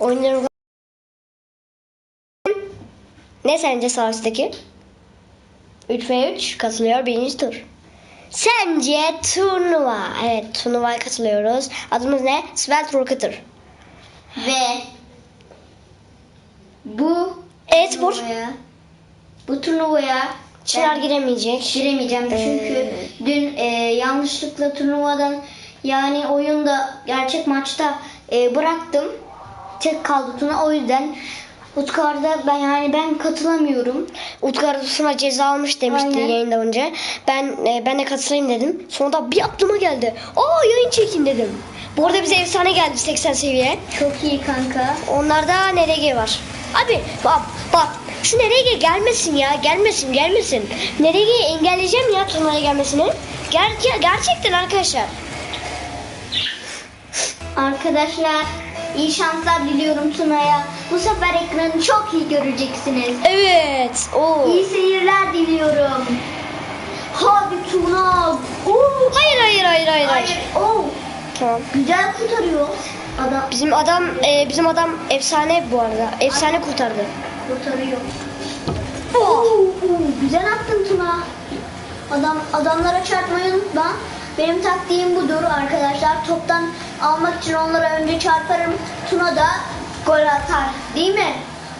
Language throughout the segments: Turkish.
Oyunları Ne sence savaştaki? 3 ve 3 katılıyor birinci tur. Sence turnuva. Evet turnuvaya katılıyoruz. Adımız ne? Svelte Rocketer. Ve bu E-spor. turnuvaya, bu turnuvaya Çınar ben giremeyecek. giremeyeceğim çünkü Ee, dün e, yanlışlıkla turnuvadan yani oyunda gerçek maçta e, bıraktım. Tek kaldı Tuna o yüzden Utkar'da ben yani ben katılamıyorum. Utku Arası'na ceza almış demişti Aynen. yayından önce. Ben e, ben de katılayım dedim. Sonra da bir aklıma geldi. Aa yayın çekin dedim. Bu arada bize efsane geldi 80 seviye. Çok iyi kanka. Onlarda NRG var. Abi bak bak şu NRG gelmesin ya gelmesin gelmesin. NRG'yi engelleyeceğim ya turnuvaya gelmesini. Ger- gerçekten arkadaşlar. Arkadaşlar iyi şanslar diliyorum Tuna'ya. Bu sefer ekranı çok iyi göreceksiniz. Evet. Oo. İyi seyirler diliyorum. Hadi Tuna. Oo. Hayır hayır hayır hayır. hayır. Oo. Tamam. Güzel kurtarıyor. Adam Bizim adam e, bizim adam efsane bu arada. Efsane kurtardı. kurtarıyor. Oo, oo, güzel attın Tuna. Adam adamlara çarpmayı unutma. Benim taktiğim budur arkadaşlar. Toptan almak için onlara önce çarparım. Tuna da gol atar. Değil mi?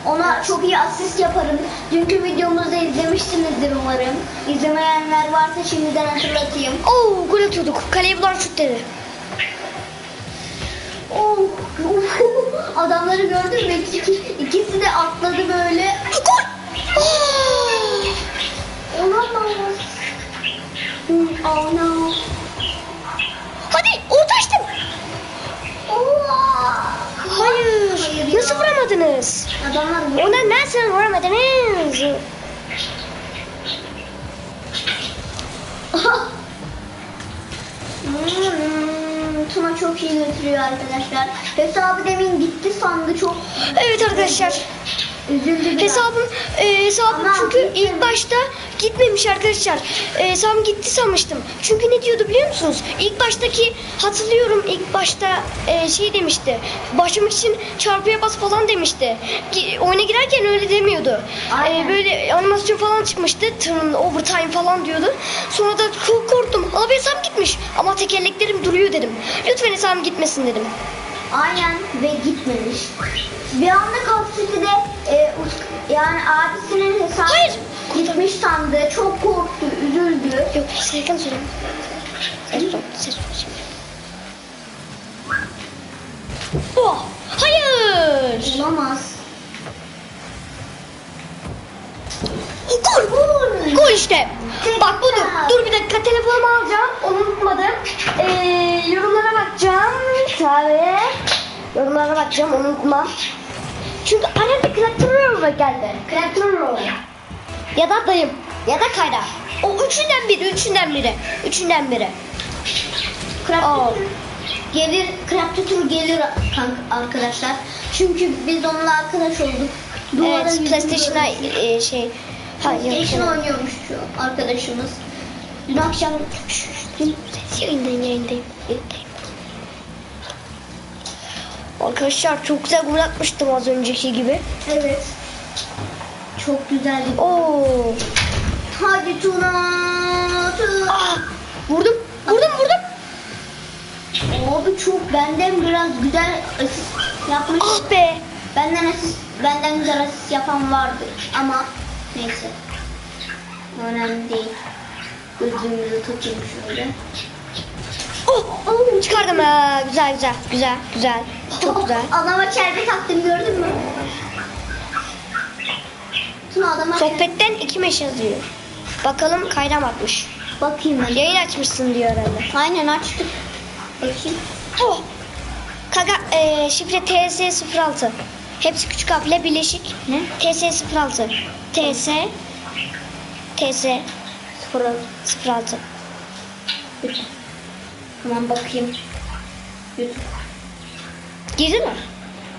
Ona çok iyi asist yaparım. Dünkü videomuzda izlemişsinizdir umarım. İzlemeyenler varsa şimdiden hatırlatayım. Oo gol atıyorduk. Kaleye bulan şut dedi. Oh, adamları gördün mü? İkisi, de atladı böyle. Gol. Aa! Olamaz. Oh no. Hadi orta açtım. Oh. Hayır. Hayır ya. Nasıl vuramadınız? Adamlar bu. Ondan nasıl vuramadınız? Hmm, Tuna çok iyi götürüyor arkadaşlar. Hesabı demin gitti sandı çok Evet arkadaşlar. Üzüldü. Hesabım e, hesabım Ama çünkü gitmemiş. ilk başta gitmemiş arkadaşlar. E, hesabım gitti sanmıştım. Çünkü ne diyordu biliyor musunuz? İlk baştaki hatırlıyorum ilk başta e, şey demişti. Başlamak için çarpıya bas falan demişti. Gi- oyuna girerken öyle demiyordu. Aynen. E, böyle animasyon falan çıkmıştı. Turn overtime falan diyordu. Sonra da ko- korktum. Abi hesabım gitmiş. Ama tekerleklerim duruyor dedim. Lütfen hesabım gitmesin dedim. Aynen ve gitmemiş. Bir anda City'de e, yani abisinin hesabı Hayır. gitmiş sandı. Çok korktu, üzüldü. Yok sakın söyleme. Son şimdi. Oh, hayır. Olamaz. Gol. Gol. Gol işte. Bak budur. Dur bir dakika telefonumu alacağım. Unutmadım. Ee, yorumlara bakacağım. Tabii. Yorumlara bakacağım onu unutmam. Çünkü annem bir Kraterova geldi. Kraterova. Ya da dayım. Ya da Kayra. O üçünden biri, üçünden biri. Üçünden biri. Tutor gelir, Crab Tutor gelir arkadaşlar. Çünkü biz onunla arkadaş olduk. Duvara Evet, PlayStation'a e, şey... PlayStation oynuyormuş şu arkadaşımız. Dün akşam Dün yayındayım, yayındayım, yayındayım. Arkadaşlar çok güzel gol atmıştım az önceki gibi. evet çok güzeldi. Oo. Hadi Tuna. Tuna. Ah, vurdum, vurdum, vurdum. Abi çok benden biraz güzel asist yapmış. Ah be. Benden asist, benden güzel asist yapan vardı ama neyse. Önemli değil. Gözümüzü tutayım şöyle. Oh, oh, çıkardım ha. Güzel, güzel, güzel, güzel. Çok güzel. Adama çelme taktım gördün mü? Tuna adama Sohbetten iki meş yazıyor. Bakalım kayram atmış. Bakayım ben. Yayın açmışsın diyor herhalde. Aynen açtık. Bakayım. Oh. Kaka e, şifre TS06. Hepsi küçük harfle birleşik. Ne? TS06. TS TS 06. Tamam bakayım. YouTube. Girdi mi?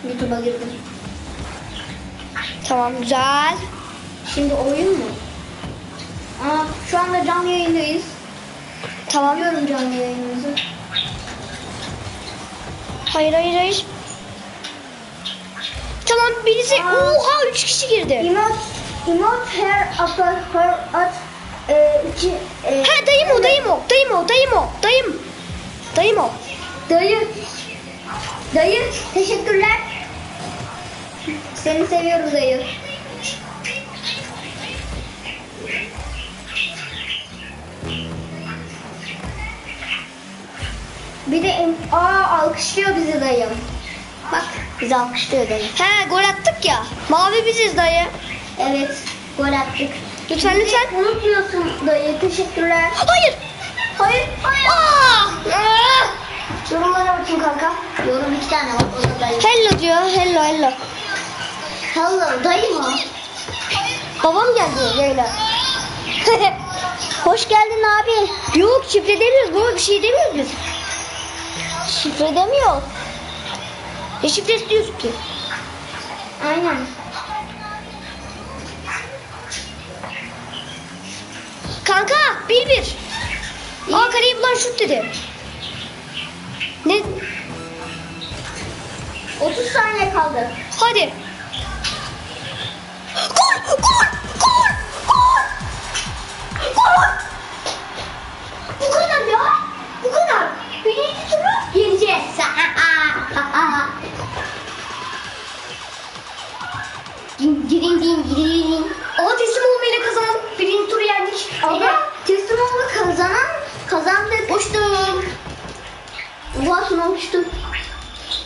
YouTube'a girdim. Tamam güzel. Şimdi oyun mu? Aa, şu anda canlı yayındayız. Tamam. Biliyorum canlı yayınımızı. Hayır hayır hayır. Tamam birisi. Oha 3 kişi girdi. Emote, emote her upper her at e, iki e, Ha dayım o dayım o. Dayım o dayım o. Dayım. Dayım o. dayı dayı teşekkürler. Seni seviyoruz dayı. Bir de aa alkışlıyor bizi dayım. Bak bizi alkışlıyor dayı. He gol attık ya. Mavi biziz dayı. Evet gol attık. Lütfen lütfen. Unutmuyorsun dayı teşekkürler. Hayır. Hayır hayır. Aa! Yorumlara bakayım kanka. Yorum iki tane var o da dayı. Hello diyor. Hello hello. Hello dayı mı? Babam geldi yayına. Hoş geldin abi. Yok şifre demiyoruz. Bu bir şey demiyoruz biz. Şifre demiyor. Ne şifresi diyorsun ki? Aynen. Kanka bir bir. Aa kaleyi bulan şut dedi. Ne? 30 saniye kaldı. Hadi. Gol! Gol! Gol! Gol! Gol! Bu kadar ya. Bu kadar. Birinci turu yeneceğiz. din din din Oha uçtum.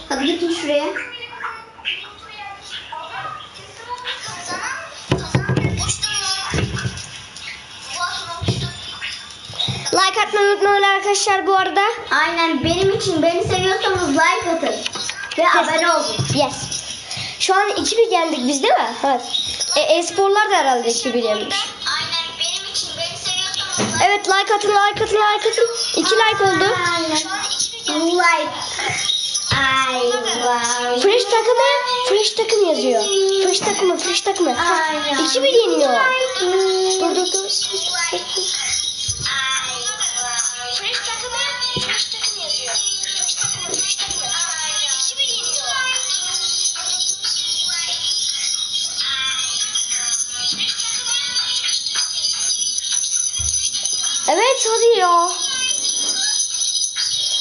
Hadi gidin şuraya. Like atmayı unutmayın arkadaşlar bu arada. Aynen benim için beni seviyorsanız like atın. Ve abone olun. Yes. Şu an 2-1 yendik biz değil mi? Evet. E, e-sporlar da herhalde 2-1 yenmiş. Aynen benim için beni seviyorsanız Evet like atın like atın like atın. 2 like oldu. Aynen. Like. Ay vay. Fresh takımı, fresh takım yazıyor. Fresh takımı, fresh takımı. Aynen. 2-1 yeniyor. Dur dur dur. Ay vay.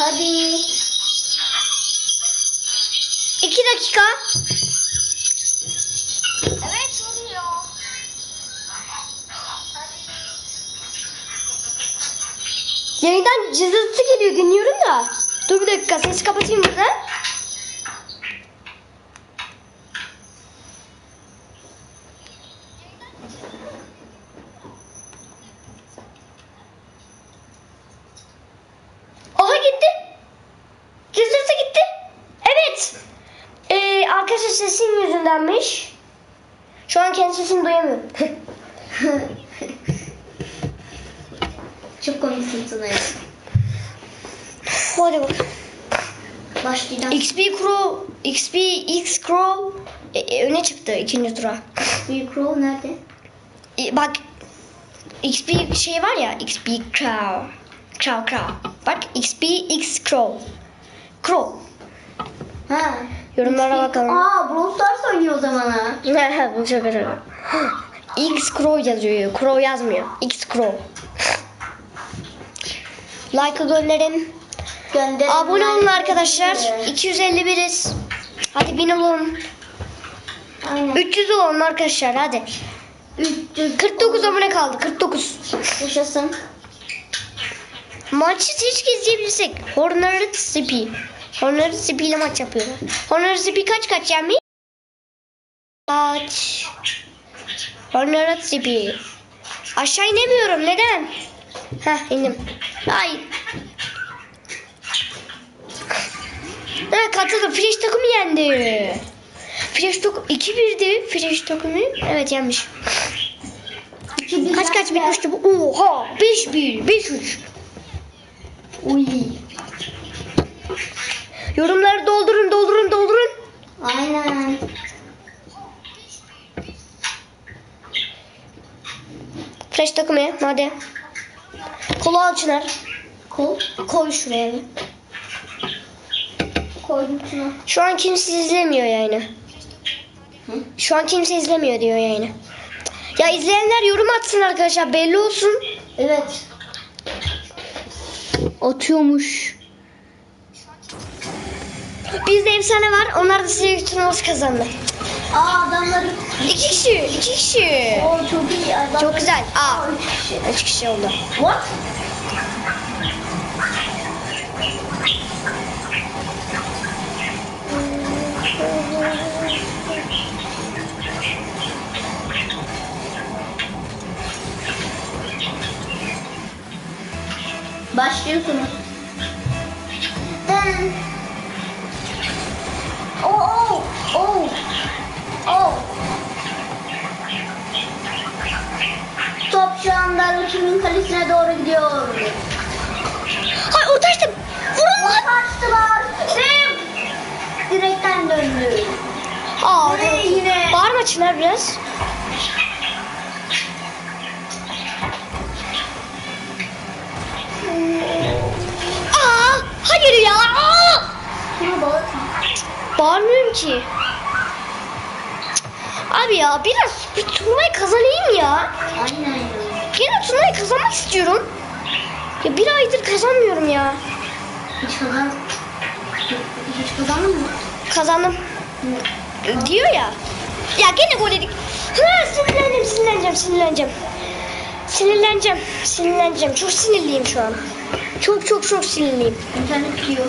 Hadi. 2 dakika. Evet ya. Yayından cızırtı geliyor dinliyorum da. Dur bir dakika sesi kapatayım burada. Aha gitti. Cızırtı gitti. Evet. Ee, arkadaşlar sesim yüzündenmiş. Şu an kendi sesimi duyamıyorum. Tuna'ya. Hadi bakalım. Başlayacağım. XP Crow, XP X Crow e, e, öne çıktı ikinci tura. Büyük Crow nerede? E, bak XP şey var ya XP Crow. Crow Crow. Bak XP X Crow. Crow. Ha. Yorumlara bakalım. Aa Brawl Stars oynuyor o zaman ha. Bu çok acayip. X Crow yazıyor. Crow yazmıyor. X Crow. Like'ı gönderin. Gönder. Abone olun arkadaşlar. 251'iz. Hadi 1000 olun. Aynen. 300 olun arkadaşlar hadi. 300 49 abone kaldı. 49. yaşasın. Maçı hiç izleyebilirsek. Horner Sipi. Horner Sipi ile maç yapıyorlar. Horner Sipi kaç kaç yenmiş? Kaç. Horner Sipi. Aşağı inemiyorum. Neden? Heh indim. Hayır. Ha katıldı. Flash takımı yendi. Flash takım 2-1'di. Flash takımı. Evet yenmiş. Kaç kaç bitmişti bu? Oha 5-1, 5-3. Uy. Yorumları doldurun, doldurun, doldurun. Aynen. Flash takımı hadi. Kolu al Çınar. Kol. Koy şuraya. bir. Koydum şunu. Şu an kimse izlemiyor yani. Şu an kimse izlemiyor diyor yayını. Ya izleyenler yorum atsın arkadaşlar belli olsun. Evet. Atıyormuş. Bizde efsane var. Onlar da size turnuvası kazandı. Aa adamları. İki kişi, iki kişi. Oo çok iyi. Adamları... Çok güzel. Aa, Üç kişi. oldu. What? Başlıyorsunuz. Den. Oh oh oh. Oh. Top şu anda rakibin kalesine doğru gidiyor. Ay orta açtım. Vurun lan. Kaçtılar. Ve direkten döndü. Aa, Ve yine. bağırma Çınar biraz. Aa, hayır ya. Aa! Şuna bak. Bağırmıyorum ki. Abi ya biraz bir turnuvayı kazanayım ya. Aynen ya. Yine turnuvayı kazanmak istiyorum. Ya bir aydır kazanmıyorum ya. Hiç kazan... Hiç kazandın mı? Kazandım. Diyor ya. Ya gene gol yedik. Ha, sinirleneceğim, sinirleneceğim, sinirleneceğim. Sinirleneceğim, sinirleneceğim. Çok sinirliyim şu an. Çok çok çok sinirliyim. İnternet gidiyor.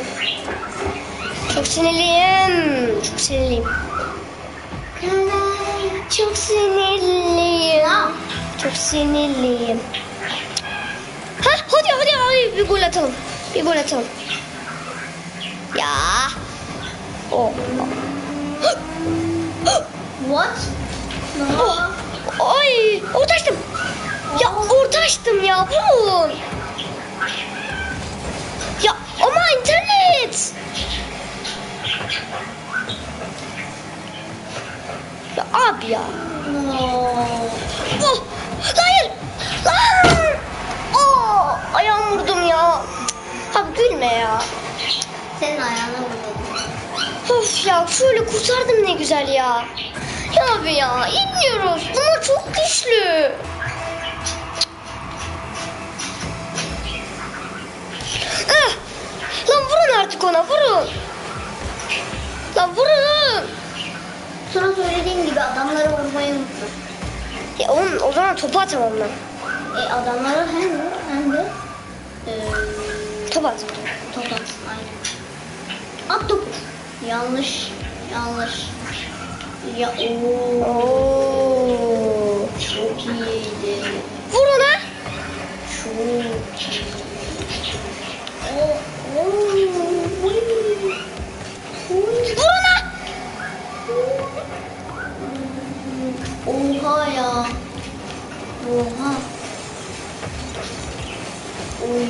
Çok sinirliyim. Çok sinirliyim. Çok sinirliyim. Çok sinirliyim. Ha hadi hadi hadi bir gol atalım. Bir gol atalım. Ya. Oh. What? Oh. Ay orta açtım. Ya orta açtım ya vurun. Ya ama internet. Ya abi ya. No. Oh, hayır. Lan. Oh, ayağım vurdum ya. Abi gülme ya. Senin ayağına vurdum. Of ya şöyle kurtardım ne güzel ya. Ya abi ya inmiyoruz. Bunlar çok güçlü. Ah! Lan vurun artık ona vurun. Lan vurun. Sana söylediğim gibi adamlara vurmayı unuttum. Ya oğlum, o zaman topu atamam ben. E adamlara hem vur hem de e, Top at. top atsın aynen. At topu. Yanlış. Yanlış. Ya ooo. Oo. Çok iyiydi. Vur ona. Çok iyi. Oh, oh, uy. Uy. Vur ona. Oha ya. Oha. Oy.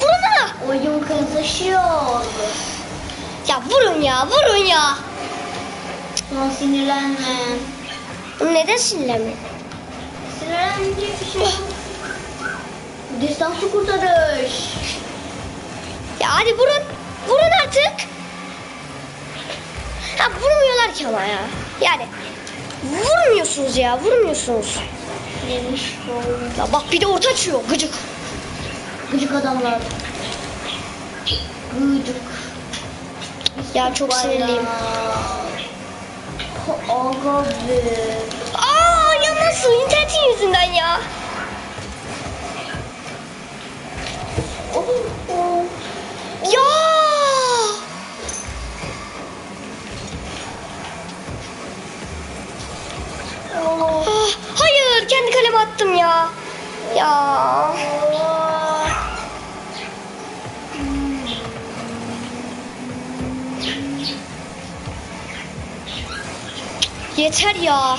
Vur ona. Oyun kızışıyor. Ya vurun ya vurun ya. Son sinirlenme. Neden sinirlenmiyor? Sinirlenecek bir şey yok. Distansı kurtarış. Ya hadi vurun. Vurun artık. Ya vurmuyorlar ki ama ya. Yani vurmuyorsunuz ya vurmuyorsunuz. Demiş. Ya bak bir de orta açıyor gıcık. Gıcık adamlar. Gıcık. Ya çok sinirliyim. Aga be. Aa ya nasıl internetin yüzünden ya. Ya.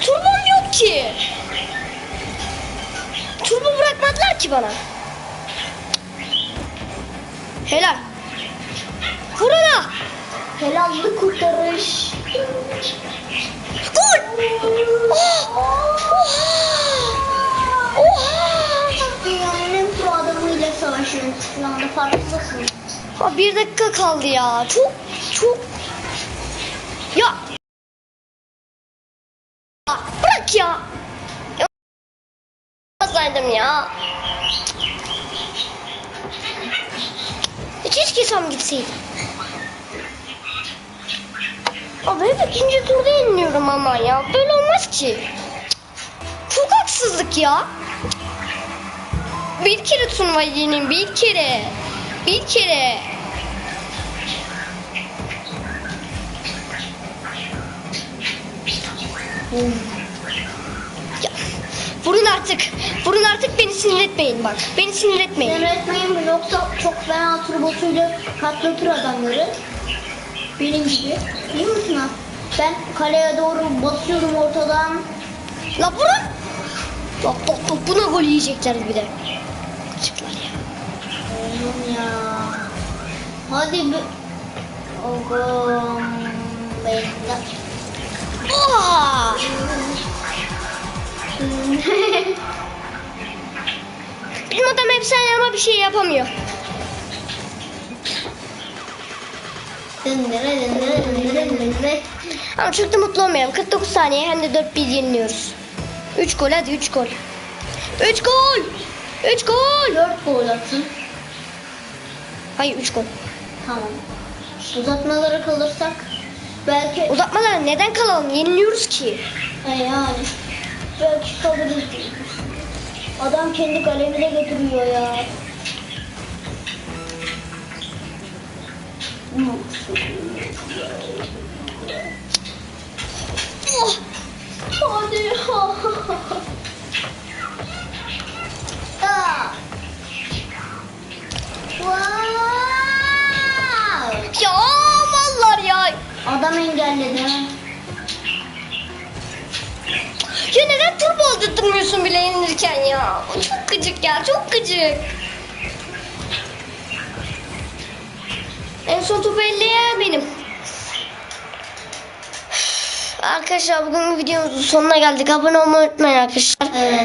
Turbom yok ki. Turbo bırakmadılar ki bana. Helal. Vur ona. Helallik kurtarış. Gol. Oh. Oha. Oha. Dünyanın en pro adamıyla savaşın. şu anda farkındasın. Ha bir dakika kaldı ya. Çok çok. Ya. Bırak ya. Ya. Basaydım ya. Keşke Sam gitseydi. Abi hep ikinci turda yeniliyorum ama ya. Böyle olmaz ki. Çok haksızlık ya. Bir kere turnuva yeneyim. Bir kere. Bir kere. Ya, vurun artık. Vurun artık beni sinir etmeyin bak. Beni sinir etmeyin. Yönetmeyin yoksa çok fena turbosuyla katlatır adamları. Benim gibi. Değil mi Tuna? Ben kaleye doğru basıyorum ortadan. La vurun. Bak bak bak buna gol yiyecekler bir de. Çıklar ya. Oğlum ya. Hadi bir... Oğlum. Bekle. Oha! Bizim adam efsane ama bir şey yapamıyor. Ama çok da mutlu olmayalım. 49 saniye hem de 4-1 yeniliyoruz. 3 gol hadi 3 gol. 3 gol! 3 gol! Dört gol atın. Hayır 3 gol. Tamam. Uzatmalara kalırsak belki Uzatmalara neden kalalım? Yeniliyoruz ki. E yani belki kalırız. Adam kendi kalemine götürüyor ya. Oh! Adam engelledi. Ya neden turbo aldırtmıyorsun bile yenilirken ya? Çok gıcık ya çok gıcık. En son topu elleyen benim. Arkadaşlar bugün videomuzun sonuna geldik. Abone olmayı unutmayın arkadaşlar. Evet.